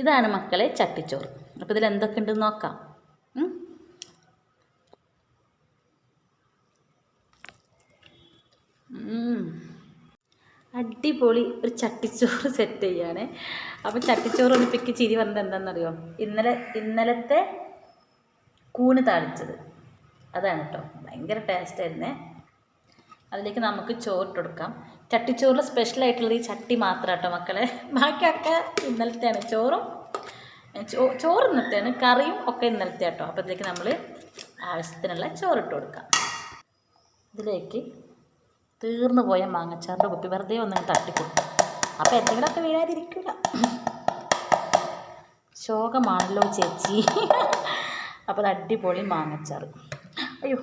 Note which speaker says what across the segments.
Speaker 1: ഇതാണ് മക്കളെ ചട്ടിച്ചോറ്. അപ്പോൾ ഇതിൽ എന്തൊക്കെ ഉണ്ടെന്ന് നോക്കാം. അടിപൊളി ഒരു ചട്ടിച്ചോറ് സെറ്റ് ചെയ്യാണ്. അപ്പോൾ ചട്ടിച്ചോറ് ഒന്നിപ്പിക്ക് ചിരി വന്നത് എന്താണെന്നറിയോ? ഇന്നലെ ഇന്നലത്തെ കൂണ് താളിച്ചത്. അതാണ് കേട്ടോ ഭയങ്കര ടേസ്റ്റ് ആയിരുന്നേ. അതിലേക്ക് നമുക്ക് ചോറിട്ട് കൊടുക്കാം. ചട്ടിച്ചോറിൽ ആയിട്ടുള്ള ഈ ചട്ടി മാത്രം കേട്ടോ മക്കളെ ബാക്കിയൊക്കെ ഇന്നലത്തെയാണ് ചോറും ചോ ചോറ് ഇന്നത്തെയാണ് കറിയും ഒക്കെ ഇന്നലത്തെ കേട്ടോ അപ്പോൾ ഇതിലേക്ക് നമ്മൾ ആവശ്യത്തിനുള്ള ചോറിട്ട് കൊടുക്കാം. ഇതിലേക്ക് തീർന്നു പോയ മാങ്ങച്ചാറിന്റെ കുപ്പി വെറുതെ ഒന്നും തട്ടിക്കൊടുക്കും അപ്പോൾ എന്തെങ്കിലുമൊക്കെ വീഴാതിരിക്കില്ല ശോകമാണല്ലോ ചേച്ചി. അപ്പോൾ അത് അടിപൊളി മാങ്ങച്ചാറ്. അയ്യോ.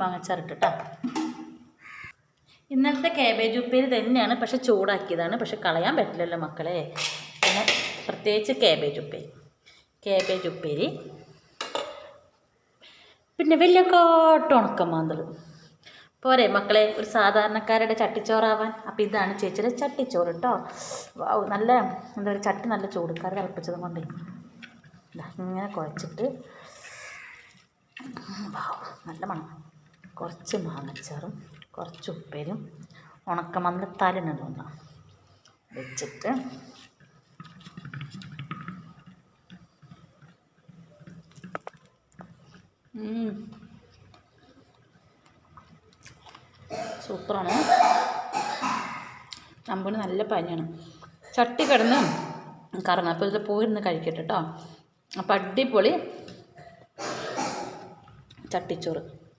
Speaker 1: മാങ്ങച്ചാറിട്ട് ഇന്നലത്തെ കാബേജ് ഉപ്പേരി തന്നെയാണ് പക്ഷെ ചൂടാക്കിയതാണ്. പക്ഷെ കളയാൻ പറ്റില്ലല്ലോ മക്കളെ. പിന്നെ പ്രത്യേകിച്ച് കാബേജ് ഉപ്പേരി. കാബേജ് ഉപ്പേരി. പിന്നെ വലിയ കോട്ട ഉണക്കമാന്തൾ പോരെ മക്കളെ ഒരു സാധാരണക്കാരുടെ ചട്ടിച്ചോറാവാൻ. അപ്പോൾ ഇതാണ് ചേച്ചിയുടെ ചട്ടിച്ചോറ് കേട്ടോ നല്ല എന്താ പറയുക ചട്ടി നല്ല ചൂടുക്കാർ തിളപ്പിച്ചത് കൊണ്ടേ. ഇങ്ങനെ കുഴച്ചിട്ട് വൗ നല്ല മണം. കുറച്ച് മാങ്ങച്ചാറും കുറച്ച് ഉപ്പേരും ഉണക്കമന്ന് തലന് തോന്നാം. വെച്ചിട്ട്. സൂപ്പറാണ്. അമ്പുന് നല്ല പനിയാണ്. ചട്ടി കിടന്ന് കറങ്ങും. അപ്പോൾ ഇതിൽ പോയിരുന്ന് കഴിക്കട്ടെ കേട്ടോ അപ്പം അടിപൊളി ചട്ടിച്ചോറ്.